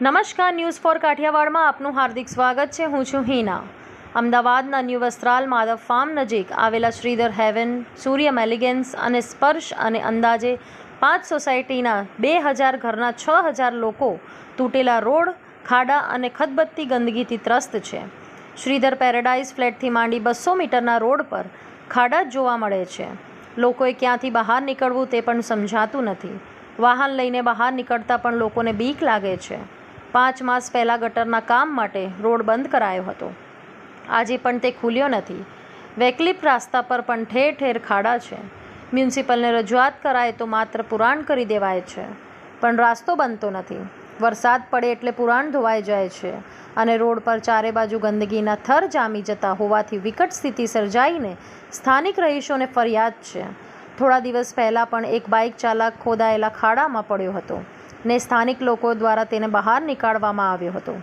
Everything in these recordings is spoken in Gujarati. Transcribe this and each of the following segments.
નમસ્કાર, ન્યૂઝ ફોર કાઠિયાવાડમાં આપનું હાર્દિક સ્વાગત છે. હું છું હિના. અમદાવાદના ન્યૂ વસ્ત્રાલ માધવ ફાર્મ નજીક આવેલા શ્રીધર હેવન સૂર્ય મેલિગન્સ અને સ્પર્શ અને અંદાજે પાંચ સોસાયટીના બે હજાર ઘરના છ હજાર લોકો તૂટેલા રોડ, ખાડા અને ખદબત્તી ગંદકીથી ત્રસ્ત છે. શ્રીધર પેરેડાઇઝ ફ્લેટથી માંડી બસો મીટરના રોડ પર ખાડા જ જોવા મળે છે. લોકોએ ક્યાંથી બહાર નીકળવું તે પણ સમજાતું નથી. વાહન લઈને બહાર નીકળતા પણ લોકોને બીક લાગે છે. પાંચ માસ પહેલાં ગટરના કામ માટે રોડ બંધ કરાયો હતો. આજે પણ તે ખુલ્યો નથી. વૈકલ્પિક રાસ્તા પર પણ ઠેર ઠેર ખાડા છે. મ્યુનિસિપલને રજૂઆત કરાય તો માત્ર પુરાણ કરી દેવાય છે. પણ રાસ્તો બનતો નથી. વરસાદ પડે એટલે પુરાણ ધોવાઈ જાય છે અને રોડ પર ચારે બાજુ ગંદકીના થર જામી જતા હોવાથી વિકટ સ્થિતિ સર્જાઈને સ્થાનિક રહીશોને ફરિયાદ છે. થોડા દિવસ પહેલાં પણ એક બાઇક ચાલક ખોદાયેલા ખાડામાં પડ્યો હતો. ને સ્થાનિક લોકો દ્વારા તેને બહાર નીકાળવામાં આવ્યો હતો.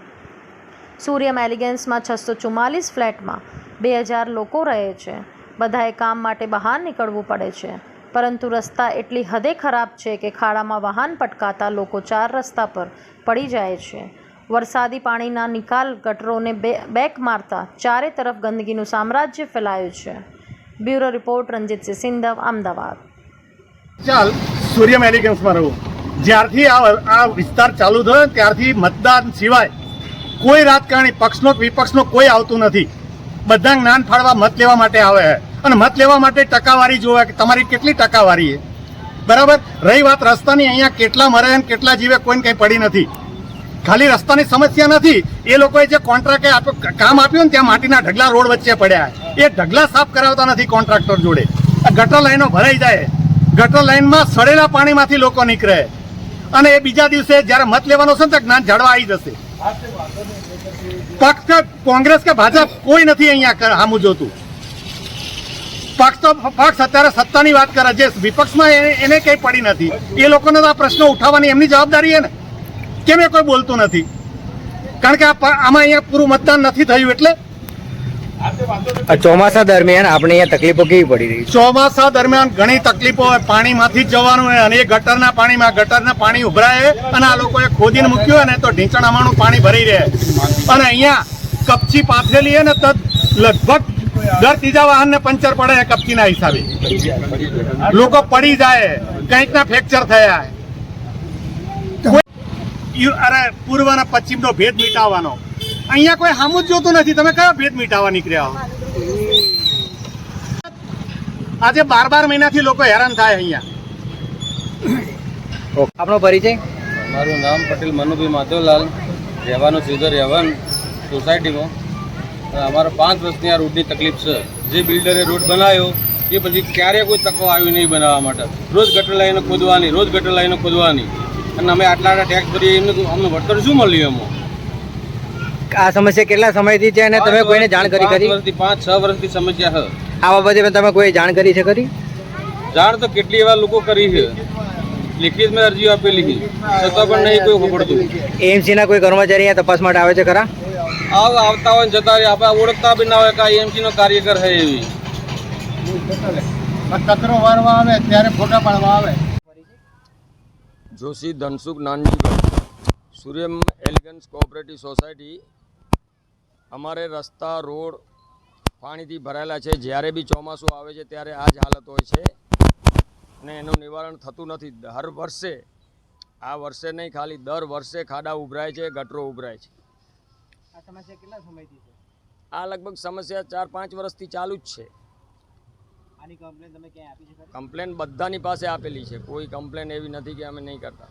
સૂર્યમ એલિગન્સમાં છસો ચુમ્માલીસ ફ્લેટમાં બે હજાર લોકો રહે છે. બધાએ કામ માટે બહાર નીકળવું પડે છે. પરંતુ રસ્તા એટલી હદે ખરાબ છે કે ખાડામાં વાહન પટકાતા લોકો ચાર રસ્તા પર પડી જાય છે. વરસાદી પાણીના નિકાલ ગટરોને બે, બેક મારતા ચારે તરફ ગંદકીનું સામ્રાજ્ય ફેલાયું છે. Bureau report Ranjitsinh Sindhav, Ahmedabad. ચાલ, સૂર્ય એલિગન્સમાં રહું. જ્યારથી આ આ વિસ્તાર ચાલુ થયો ત્યારથી મતદાન સિવાય કોઈ રાજકારણી પક્ષનો વિપક્ષનો કોઈ આવતું નથી. બધા જ્ઞાન ફાળવા મત લેવા માટે આવે છે. અને મત લેવા માટે ટકાવારી જોવે કે તમારી કેટલી ટકાવારી છે? બરાબર? રહી વાત રસ્તાની અહીંયા કેટલા મરે અને કેટલા જીવે કોઈને કંઈ પડી નથી. ખાલી રસ્તાની સમસ્યા નથી. એ લોકોએ જે કોન્ટ્રાક્ટે આપ્યો કામ આપ્યું ને ત્યાં માટીના ઢગલા રોડ વચ્ચે પડ્યા એ ઢગલા સાફ કરાવતા નથી કોન્ટ્રાક્ટર જોડે. ગટર લાઈનો ભરાઈ જાય ગટર લાઈનમાં સડેલા પાણીમાંથી લોકો નીકળે અને એ બીજા દિવસે જ્યારે મત લેવાનો છે ને જ્ઞાન જળવા આવી જશે. પક્ષ કે કોંગ્રેસ કે ભાજપ કોઈ નથી અહીંયા હામું જોતું. પક્ષ તો પક્ષ અત્યારે સત્તાની વાત કરે જે વિપક્ષમાં એને- કંઈ પડી નથી. એ લોકોને તો આ પ્રશ્નો ઉઠાવવાની એમની જવાબદારી છે ને. કેમ એ કોઈ બોલતું નથી? કારણ કે આમાં અહીંયા પૂરું મતદાન નથી થયું એટલે ચોમાસા દરમિયાન આપણે અહીંયા તકલીફો કેવી પડી રહી ચોમાસા દરમિયાન ઘણી તકલીફો હોય. પાણીમાંથી જ જવાનું હોય અને એ ગટરના પાણીમાં ગટરના પાણી ઉભરાય અને આ લોકોએ ખોદીને મૂક્યું હોય ને તો ઢીંચણામાંનું પાણી ભરી રહે. અને અહીંયા કપચી પાથરેલી હે ને તો લગભગ દર ત્રીજા વાહનને પંચર પડે કપચીના હિસાબે. લોકો પડી જાય કંઈકના ફ્રેક્ચર થયા. અરે પૂર્વ અને પશ્ચિમનો ભેદ મિટાવવાનો. અહીંયા કોઈ હામું જ જોતું નથી. તમે કયો ભેદ મિટાવવા નીકળ્યા હો? આજે બાર બાર મહિનાથી લોકો હેરાન થાય અહીંયા. આપણો પરિચય? મારું નામ પટેલ મનુભાઈ માધવલાલ. રહેવાનું સીધો રહેવાન સોસાયટીમાં. અમારે પાંચ વર્ષની આ રોડની તકલીફ છે. જે બિલ્ડરે રોડ બનાવ્યો એ પછી ક્યારે કોઈ તકો આવી નહીં બનાવવા માટે. રોજ ગટર લાઈનો ખોદવાની રોજ ગટર લાઈનો ખોદવાની. અને અમે આટલા આટલા ટેક્સ ભરીએ એમને અમને વળતર શું મળ્યું એમાં? આ સમસ્યા કેટલા સમયથી છે અને તમે કોઈને જાણ કરી વર્ષથી પાંચ છ વર્ષથી સમસ્યા છે. આ બાબતે તમે કોઈ જાણ કરી છે ખરી? જાણ તો કેટલી એવા લોકો કરી છે. લેખિત મેં અરજી આપેલી છે. છતાં પણ નહીં કોઈ પડતું એમસી ના કોઈ કર્મચારી અહીંયા તપાસ માટે આવે છે ખરા? આવ આવતા હોય ને જતા રહે. આપણે ઓળખતા બી ના હોય કે એમસી નો કાર્યકર છે એવી. કચરો વારવા આવે ત્યારે ફોટા પાડવા આવે. Joshi Dhansukh Nanjibhai. Suryam elegance cooperative society અમારે રસ્તા રોડ પાણીથી ભરાયેલા છે. જ્યારે બી ચોમાસું આવે છે ત્યારે આ જ હાલત હોય છે. અને એનું નિવારણ થતું નથી. દર વર્ષે આ વર્ષે નહીં ખાલી દર વર્ષે ખાડા ઉભરાય છે ગટરો ઉભરાય છે. આ લગભગ સમસ્યા ચાર પાંચ વર્ષથી ચાલુ જ છે. કમ્પ્લેન બધાની પાસે આપેલી છે. કોઈ કમ્પ્લેન એવી નથી કે અમે નહીં કરતા.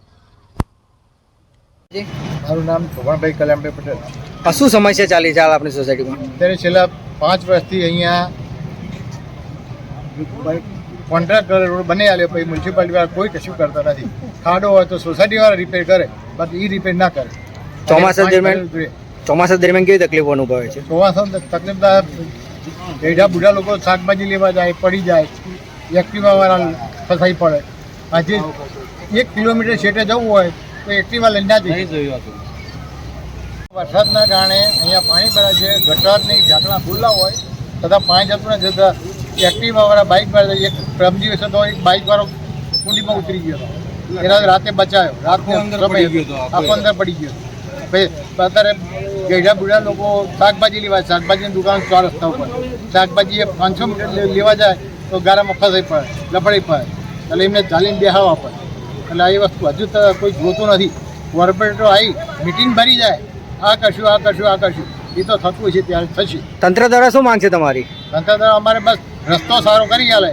મારું નામ ભગવાનભાઈ કલ્યાણભાઈ પટેલ. શું સમસ્યા ચાલી છે આપણી સોસાયટીમાં ત્યારે છેલ્લા પાંચ વર્ષથી અહીંયા કોન્ટ્રાક્ટર રોડ બની આવ્યો પછી મ્યુનિસિપાલિટી વાળા કોઈ કશું કરતા નથી. ખાડો હોય તો સોસાયટી વાળા રિપેર કરે બાકી એ રિપેર ના કરે. ચોમાસા દરમિયાન ચોમાસા દરમિયાન કેવી તકલીફો અનુભવે છે? ચોમાસામાં તો બેઠા બુઢા લોકો શાકભાજી લેવા જાય પડી જાય એક્ટિવા વાળા ફસાઈ પડે. આજે એક કિલોમીટર છેટે જવું હોય તો એક્ટિવા લઈને ના જઈએ. હતું વરસાદના કારણે અહીંયા પાણી ભરાય છે. ગટરની ઝાકડા ખુલ્લા હોય તથા પાણી જતું નથી. જતા એક્ટિવાવાળા બાઇક વાળા એક પરમ દિવસે તો એક બાઇકવાળો કુંડીમાં ઉતરી ગયો. હતો એના રાતે બચાયો. રાતનો અંદર પડી ગયો હતો, આખો અંદર પડી ગયો. પછી અત્યારે ગેઢા બુઢા લોકો શાકભાજી લેવા શાકભાજીની દુકાન ચાર રસ્તા ઉપર. શાકભાજી એ પાંચસો મીટર લેવા જાય તો ગારામાં ફસાઈ પડે લફડી પડે. એટલે એમને ચાલીને બેહાવા પડે. એટલે આ એ વસ્તુ હજુ તો કોઈ જોતું નથી. કોર્પોરેટરો આવી મિટિંગ ભરી જાય. આ કરશું આ કરશું આ કરશું એ તો થતું છે ત્યારે થશે. તંત્ર દ્વારા શું માંગ છે તમારી? તંત્ર દ્વારા અમારે બસ રસ્તો સારો કરી આલે.